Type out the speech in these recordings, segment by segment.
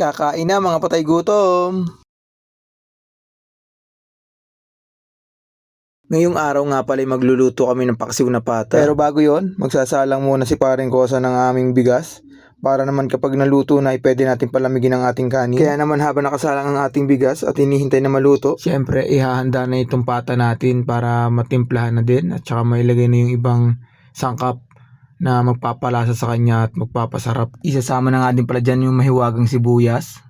Kakain na mga patay gutom. Ngayong araw nga pala ay magluluto kami ng paksiw na pata. Pero bago yon, magsasalang muna si paring kosa ng aming bigas. Para naman kapag naluto na ay pwede natin palamigin ang ating kanin. Kaya naman habang nakasalang ang ating bigas at hinihintay na maluto, syempre ihahanda na itong pata natin para matimplahan na din at saka mailagay na yung ibang sangkap na magpapalasa sa kanya at magpapasarap. Isasama na nga din pala dyan yung mahiwagang sibuyas.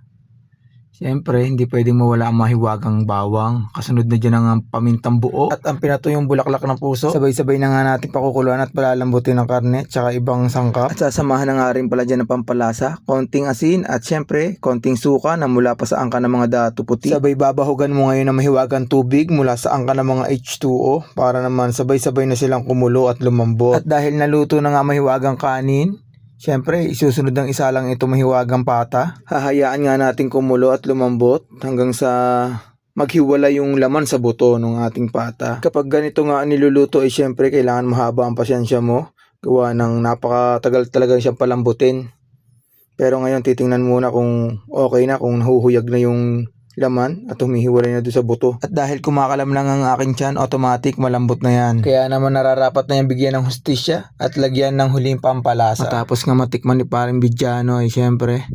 Siyempre, hindi pwedeng mawala ang mahiwagang bawang. Kasunod na dyan ang pamintang buo. At ang pinatuyong bulaklak ng puso. Sabay-sabay na nga natin pakukuluan at palalambutin ng karne tsaka ibang sangkap. At sasamahan na nga rin pala dyan ng pampalasa. Konting asin at siyempre, konting suka na mula pa sa angka ng mga dato puti. Sabay babahugan mo ngayon ng mahiwagang tubig mula sa angka ng mga H2O para naman sabay-sabay na silang kumulo at lumambot. At dahil naluto na nga mahiwagang kanin, Siyempre, isusunod ng isa lang ito mahiwagang pata. Hahayaan nga natin kumulo at lumambot hanggang sa maghiwala yung laman sa buto ng ating pata. Kapag ganito nga niluluto ay siyempre kailangan mahaba ang pasyensya mo. Gawa ng napakatagal talaga siyang palambutin. Pero ngayon titingnan muna kung okay na, kung nahuhuyag na yung laman at humihiwalay na doon sa buto. At dahil kumakalam lang ang aking tiyan, automatic malambot na yan. Kaya naman nararapat na yung bigyan ng hustisya at lagyan ng huling pampalasa. Matapos nga matikman ni paring Bidyano ay syempre,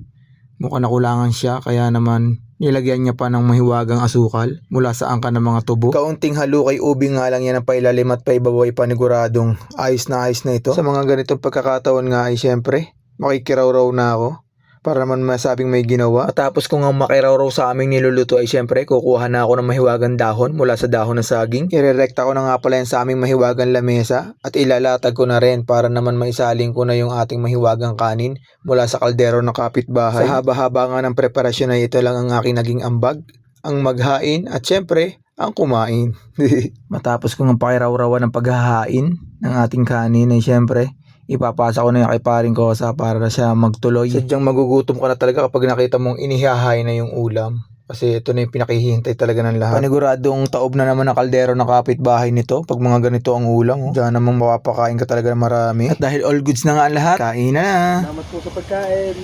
mukhang nakulangan siya kaya naman nilagyan niya pa ng mahiwagang asukal mula sa angka ng mga tubo. Kaunting halukay ubing nga lang yan ang pailalim at paibabaw ay paniguradong ayos na ayos na ito. Sa mga ganitong pagkakataon nga ay syempre, makikiraw-raw na ako para naman masabing may ginawa. At tapos kung ang makiraw-raw sa aming niluluto ay syempre kukuha na ako ng mahiwagang dahon mula sa dahon ng saging. Irerekta ko na nga pala yan sa aming mahiwagang lamesa at ilalatag ko na rin para naman maisaling ko na yung ating mahiwagang kanin mula sa kaldero ng kapitbahay. Sa haba-haba nga ng preparasyon ay ito lang ang aking naging ambag, ang maghain at syempre ang kumain. Matapos kong ang pakiraw-rawan ng paghahain ng ating kanin ay syempre ipapasa ko na yung kay paring kosa para na siya magtuloy. Sadyang magugutom ka na talaga kapag nakita mong inihahay na yung ulam. Kasi ito na yung pinakihintay talaga ng lahat. Paniguradong taob na naman ang kaldero ng kapitbahay nito pag mga ganito ang ulam. Oh. Diyan naman mapapakain ka talaga ng marami. At dahil all goods na nga ang lahat, kain na. Salamat po sa pagkain.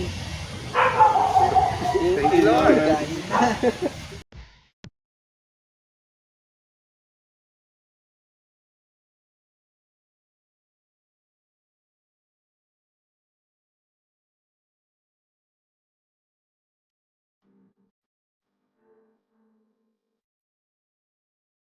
Thank you, Lord.